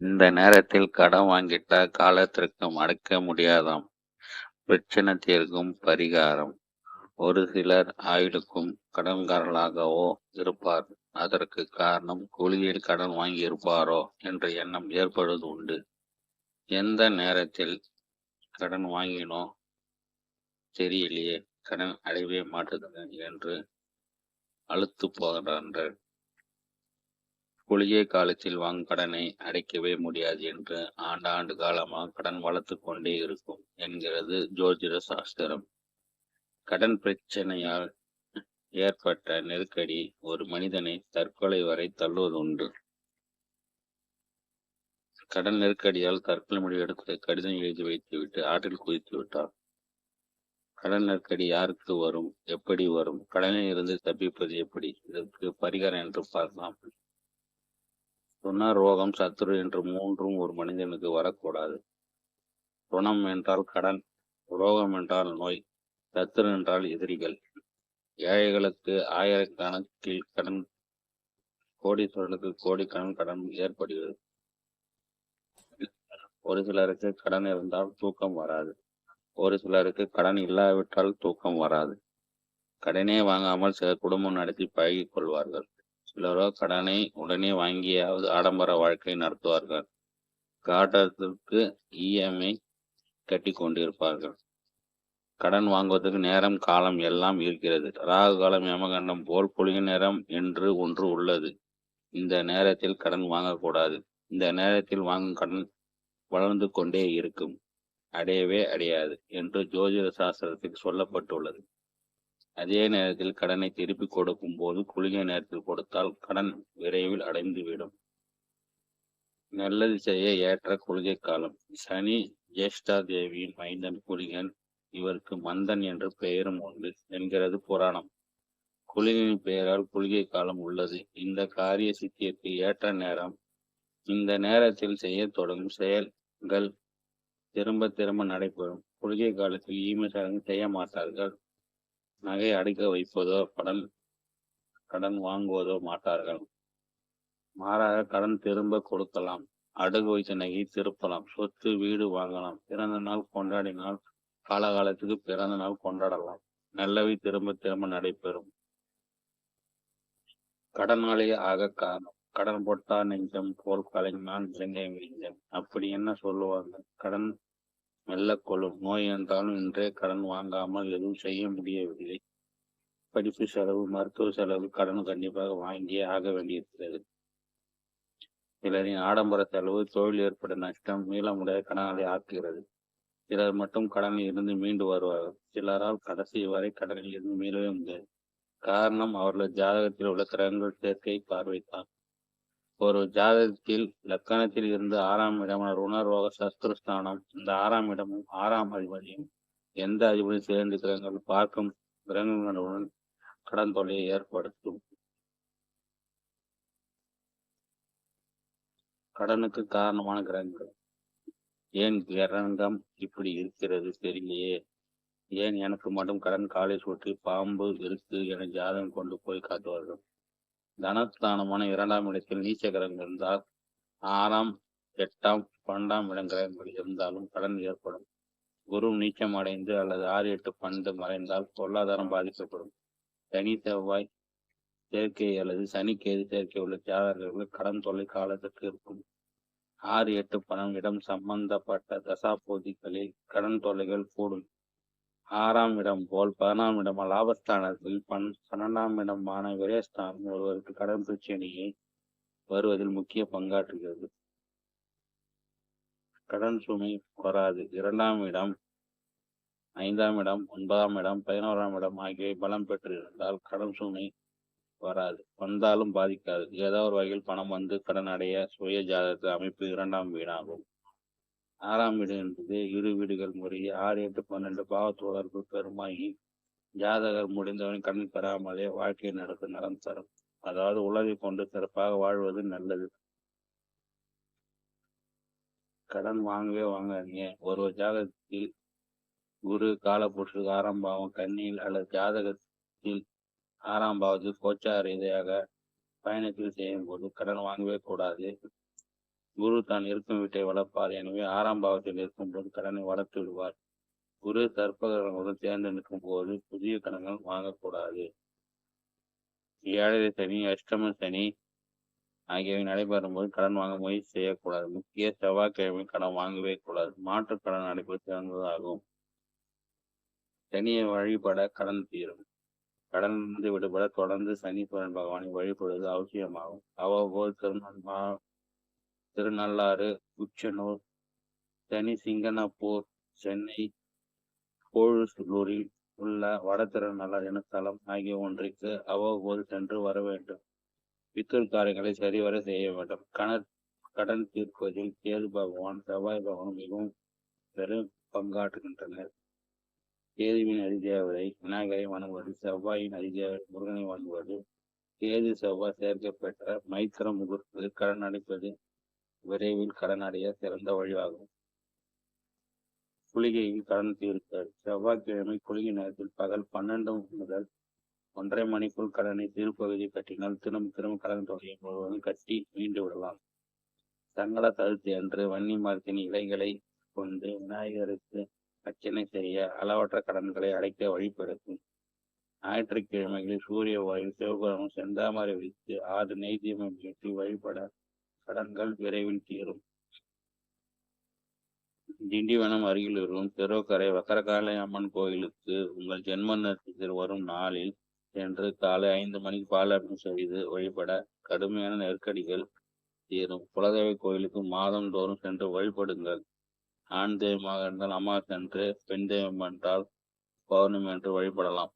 இந்த நேரத்தில் கடன் வாங்கிட்டா காலத்திற்கும் அடைக்க முடியாதாம். பிரச்சனை தீர்க்கும் பரிகாரம் ஒரு சிலர் ஆயுளுக்கும் கடன்காரர்களாகவோ இருப்பார். அதற்கு காரணம் கூலியில் கடன் வாங்கியிருப்பாரோ என்ற எண்ணம் ஏற்படுவது உண்டு. எந்த நேரத்தில் கடன் வாங்கினோ தெரியலையே கடன் அடையவே மாட்டுது என்று அழுத்து போகின்றார்கள் குளிகை காலத்தில் வாங்கும் கடனை அடைக்கவே முடியாது என்று ஆண்டாண்டு காலமாக கடன் வளர்த்து கொண்டே இருக்கும் என்கிறது ஜோதிட சாஸ்திரம். கடன் பிரச்சனையால் ஏற்பட்ட நெருக்கடி ஒரு மனிதனை தற்கொலை வரை தள்ளுவது உண்டு கடன் நெருக்கடியால் தற்கொலை முடிவெடுத்து கடிதம் எழுதி வைத்துவிட்டு ஆற்றில் குதித்து விட்டார். கடன் நெருக்கடி யாருக்கு வரும்? எப்படி வரும்? கடனில் இருந்து தப்பிப்பது எப்படி? இதற்கு பரிகாரம் என்று பார்க்கலாம். ருண ரோகம் சத்துரு என்று மூன்றும் ஒரு மனிதனுக்கு வரக்கூடாது. குணம் என்றால் கடன், ரோகம் என்றால் நோய், சத்துரு என்றால் எதிரிகள். ஏழைகளுக்கு ஆயிரக்கணக்கில் கடன், கோடீஸ்வரர்களுக்கு கோடிக்கணக்கில் கடன் ஏற்படுகிறது. ஒரு சிலருக்கு கடன் இருந்தால் தூக்கம் வராது. ஒரு சிலருக்கு கடன் இல்லாவிட்டால் தூக்கம் வராது. கடனே வாங்காமல் சில குடும்பம் நடத்தி பழகிக் கொள்வார்கள். சிலரோ கடனை உடனே வாங்கியாவது ஆடம்பர வாழ்க்கை நடத்துவார்கள். காட்டத்திற்கு இஎம்ஐ கட்டிக் கொண்டிருப்பார்கள். கடன் வாங்குவதற்கு நேரம் காலம் எல்லாம் இருக்கிறது. ராகு காலம் யமகண்டம் போல் குளிகை நேரம் என்று ஒன்று உள்ளது. இந்த நேரத்தில் கடன் வாங்கக்கூடாது. இந்த நேரத்தில் வாங்கும் கடன் வளர்ந்து கொண்டே இருக்கும். அடையவே அடையாது என்று ஜோதிட சாஸ்திரத்தில் சொல்லப்பட்டுள்ளது. அதே நேரத்தில் கடனை திருப்பிக் கொடுக்கும் போது குளிகை நேரத்தில் கொடுத்தால் கடன் விரைவில் அடைந்துவிடும். நல்லது செய்ய ஏற்ற குளிகை காலம். சனி ஜேஷ்டா தேவியின் மைந்தன் குளிகன். இவருக்கு மந்தன் என்ற பெயரும் உண்டு என்கிறது புராணம். குளிகையின் பெயரால் குளிகை காலம் உள்ளது. இந்த காரிய சித்தியற்கு ஏற்ற நேரம். இந்த நேரத்தில் செய்யத் தொடங்கும் செயல்கள் திரும்ப திரும்ப நடைபெறும். குளிகை காலத்தில் ஈம சடங்கு செய்ய மாட்டார்கள். நகை அடுக்க வைப்பதோ கடன் கடன் வாங்குவதோ மாட்டார்கள். மாறாக கடன் திரும்ப கொடுக்கலாம். அடகு வைத்த நகையை திருப்பலாம். சொத்து வீடு வாங்கலாம். பிறந்த நாள் கொண்டாடினால் காலகாலத்துக்கு பிறந்த நாள் கொண்டாடலாம். நல்லவை திரும்ப திரும்ப நடைபெறும். கடனாளி ஆக காரணம் கடன் போட்டா நெஞ்சம் போல் கலைஞான் இலங்கை நெஞ்சம் அப்படி என்ன சொல்லுவாங்க கடன் மெல்ல கொள்ளும் நோய் என்றாலும் இன்றே கடன் வாங்காமல் எதுவும் செய்ய முடியவில்லை. படிப்பு செலவு மருத்துவ செலவு கடன் கண்டிப்பாக வாங்கியே ஆக வேண்டியிருக்கிறது. சிலரின் ஆடம்பர செலவு தொழில் ஏற்படும் நஷ்டம் மீள முடியாத கடனாளி ஆக்குகிறது. சிலர் மட்டும் கடனில் இருந்து மீண்டு வருவார்கள். சிலரால் கடைசி வரை கடனில் இருந்து மீளவே முடியாது. காரணம் அவர்களது ஜாதகத்தில் உள்ள கிரகங்கள் சேர்க்கை பார்வைத்தான் ஒரு ஜாதகத்தில் லக்கணத்தில் இருந்து ஆறாம் இடமான உணர்வாக சஸ்திரஸ்தானம் இந்த ஆறாம் இடமும் ஆறாம் அதிபதியும் எந்த அதிபதியும் சேர்ந்து கிரகங்கள் பார்க்கும் கிரகங்களுடன் கடன் தொல்லையை ஏற்படுத்தும். கடனுக்கு காரணமான கிரகங்கள். ஏன் கிரகம் இப்படி இருக்கிறது தெரியலையே. ஏன் எனக்கு மட்டும் கடன் காலை சுற்றி பாம்பு இருக்கு என ஜாதகம் கொண்டு போய் காட்டுவார்கள்? தனஸ்தானமான இரண்டாம் இடத்தில் நீச்ச இருந்தால் ஆறாம் எட்டாம் பன்னெண்டாம் இடங்கரங்கள் இருந்தாலும் கடன் ஏற்படும். குரு நீச்சம் அடைந்து அல்லது ஆறு எட்டு பன்னெண்டு மறைந்தால் பொருளாதாரம் பாதிக்கப்படும். சனி செவ்வாய் சேர்க்கை அல்லது சனி சேர்க்கை உள்ள ஜாதகர்களுக்கு கடன் தொல்லை காலத்திற்கு இருக்கும். ஆறு எட்டு பணம் இடம் சம்பந்தப்பட்ட தசாபோதிகளில் கடன் தொல்லைகள் கூடும். ஆறாம் இடம் போல் பதினாம் இடம் லாபஸ்தானத்தில் பன் பன்னெண்டாம் இடமான விரயஸ்தானம் ஒருவருக்கு கடன் பிரச்சனையை வருவதில் முக்கிய பங்காற்றுகிறது. கடன் சுமை வராது இரண்டாம் இடம் ஐந்தாம் இடம் ஒன்பதாம் இடம் பதினோராம் இடம் ஆகியவை பலம் பெற்றிருந்தால் கடன் சுமை வராது. வந்தாலும் பாதிக்காது. ஏதோ ஒரு வகையில் பணம் வந்து கடன் அடைய சுய ஜாதகத்தை அமைப்பு இரண்டாம் வீடாகும். ஆறாம் வீடு என்பது இரு வீடுகள் முறை ஆறு எட்டு பன்னெண்டு பாவ தொடர்பு பெருமாகி ஜாதகர் முடிந்தவன் கடன் பெறாமலே வாழ்க்கை நடத்த நலம் தரும். அதாவது உலகை கொண்டு சிறப்பாக வாழ்வது நல்லது. கடன் வாங்கவே வாங்காதீங்க. ஒரு ஜாதகத்தில் குரு காலப்புற்று ஆறாம் பாவம் கண்ணியில் அல்லது ஜாதகத்தில் ஆறாம் பாவத்தில் கோச்சார ரீதியாக பயணத்தில் செய்யும் போது கடன் வாங்கவே கூடாது. குரு தான் இருக்கும் வீட்டை வளர்ப்பார். எனவே ஆறாம் பாவத்தில் இருக்கும்போது கடனை வளர்த்து விடுவார். குரு சர்ப்பகரங்களுடன் சேர்ந்து நிற்கும் போது புதிய கடன்கள் வாங்கக்கூடாது. ஏழரை சனி அஷ்டம சனி ஆகியவை நடைபெறும் போது கடன் வாங்க முயற்சி செய்யக்கூடாது. முக்கிய செவ்வாய்க்கிழமை கடன் வாங்கவே கூடாது. மாற்று கடன் நடைபெற சிறந்ததாகும். சனியை வழிபட கடன் தீரும். கடனிலிருந்து விடுபட தொடர்ந்து சனீஸ்வரன் பகவானை வழிபடுவது அவசியமாகும். அவ்வப்போது திருநன்மா திருநள்ளாறு உச்சனூர் தனி சிங்கனப்பூர் சென்னை கோழுசூரில் உள்ள வட என தலம் ஆகிய ஒன்றிற்கு அவ்வப்போது சென்று வர வேண்டும். பித்தூர் காரியங்களை சரிவர செய்ய வேண்டும். கண கடன் தீர்ப்பதில் கேது பகவான் செவ்வாய் பகவான் மிகவும் பெரும் பங்காற்றுகின்றனர். கேதுவின் அதிதேவதை விநாயகரை வணங்குவது செவ்வாயின் அதிதேவதை முருகனை வணங்குவது கேது செவ்வாய் சேர்க்கப்பெற்ற மைத்திர முகூர்த்தத்தில் கடன் அடைப்பது விரைவில் கடன் அடைய சிறந்த வழியாகும். குளிகையில் கடன் தீர்த்தல் செவ்வாய்க்கிழமை குளிகை நேரத்தில் பகல் பன்னெண்டு முதல் ஒன்றரை மணிக்குள் கடனை தீர்ப்பகுதி கட்டினால் திரும்ப திரும்ப கடன் தொகையை முழுவதும் கட்டி மீண்டு விடலாம். சங்கட தழுத்தி அன்று வன்னி மரத்தின் இலைகளை கொண்டு விநாயகருக்கு அர்ச்சனை செய்ய அளவற்ற கடன்களை அடைக்க வழிபடுத்தும் ஞாயிற்றுக்கிழமைகளில் சூரிய வாயில் சிவபுரம் செந்தாமரை வைத்து ஆறு நெய் ஏற்றி வழிபட கடன்கள் விரைவில் தீரும். திண்டிவனம் அருகில் இருக்கும் திருவக்கரை வக்கரகாலை அம்மன் கோயிலுக்கு உங்கள் ஜென்ம நட்சத்திரம் வரும் நாளில் சென்று காலை ஐந்து மணிக்கு பாலாபம் செய்து வழிபட கடுமையான நெருக்கடிகள் தீரும். குலதெய்வ கோயிலுக்கு மாதம் தோறும் சென்று வழிபடுங்கள். ஆண் தெய்வமாக இருந்தால் அம்மா சென்று பெண் தெய்வம் என்றால் பௌர்ணமி என்று வழிபடலாம்.